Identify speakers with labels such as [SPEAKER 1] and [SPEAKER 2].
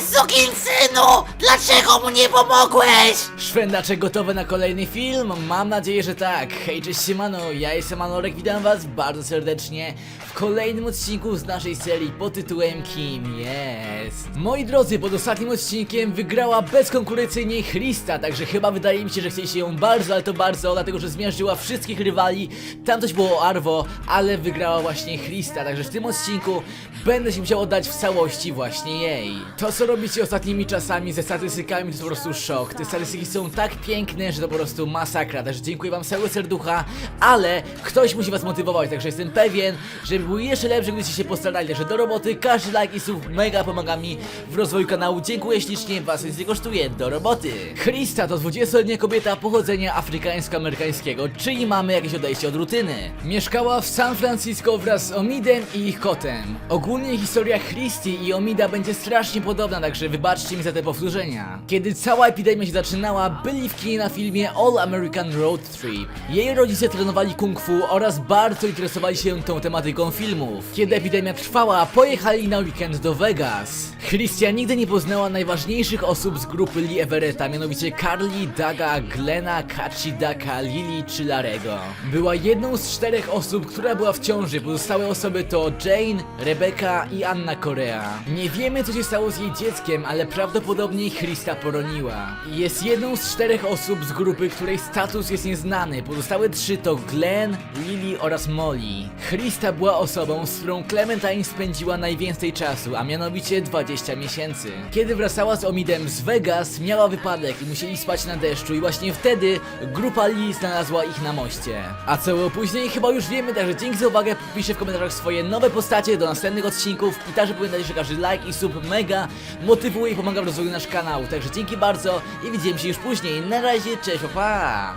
[SPEAKER 1] Sukinsynu! Dlaczego mu nie pomogłeś?
[SPEAKER 2] Szwendacze gotowe na kolejny film? Mam nadzieję, że tak. Hej, cześć siemano, ja jestem Anorek, witam was bardzo serdecznie w kolejnym odcinku z naszej serii pod tytułem Kim jest? Moi drodzy, pod ostatnim odcinkiem wygrała bezkonkurencyjnie Christa, także chyba wydaje mi się, że chcieliście ją bardzo, ale to bardzo, dlatego że zmiażdżyła wszystkich rywali. Tam coś było o Arvo, ale wygrała właśnie Christa, także w tym odcinku będę się musiał oddać w całości właśnie jej. To co robicie ostatnimi czasami ze statystykami to po prostu szok. Te statystyki są tak piękne, że to po prostu masakra. Także dziękuję wam z całego serducha, ale ktoś musi was motywować, także jestem pewien, że były jeszcze lepsze, gdybyście się postarali. Także do roboty, każdy like i sub mega pomaga mi w rozwoju kanału. Dziękuję ślicznie, was nic nie kosztuje. Do roboty. Christa to 20-letnia kobieta pochodzenia afrykańsko-amerykańskiego, czyli mamy jakieś odejście od rutyny. Mieszkała w San Francisco wraz z Omidem i ich kotem. Ogólnie historia Christy i Omida będzie strasznie podobna, także wybaczcie mi za te powtórzenia. Kiedy cała epidemia się zaczynała, byli w kinie na filmie All American Road Trip. Jej rodzice trenowali kung fu oraz bardzo interesowali się tą tematyką filmów. Kiedy epidemia trwała, pojechali na weekend do Vegas. Christian nigdy nie poznała najważniejszych osób z grupy Lee Everetta, mianowicie Carly, Daga, Glena, Kachi, Daka, Lily czy Larego. Była jedną z czterech osób, która była w ciąży, pozostałe osoby to Jane, Rebecca i Anna Korea. Nie wiemy co się stało z jej dzieckiem, ale prawdopodobnie Christa poroniła. Jest jedną z czterech osób z grupy, której status jest nieznany. Pozostałe trzy to Glenn, Lily oraz Molly. Christa była osobą, z którą Clementine spędziła najwięcej czasu, a mianowicie 20 miesięcy. Kiedy wracała z Omidem z Vegas, miała wypadek i musieli spać na deszczu i właśnie wtedy grupa Lee znalazła ich na moście. A co było później chyba już wiemy, także dzięki za uwagę, piszcie w komentarzach swoje nowe postacie do następnych odcinków i także pamiętajcie, że każdy like i sub mega motywuje i pomaga w rozwoju nasz kanał. Także dzięki bardzo i widzimy się już później. Na razie, cześć, pa! pa.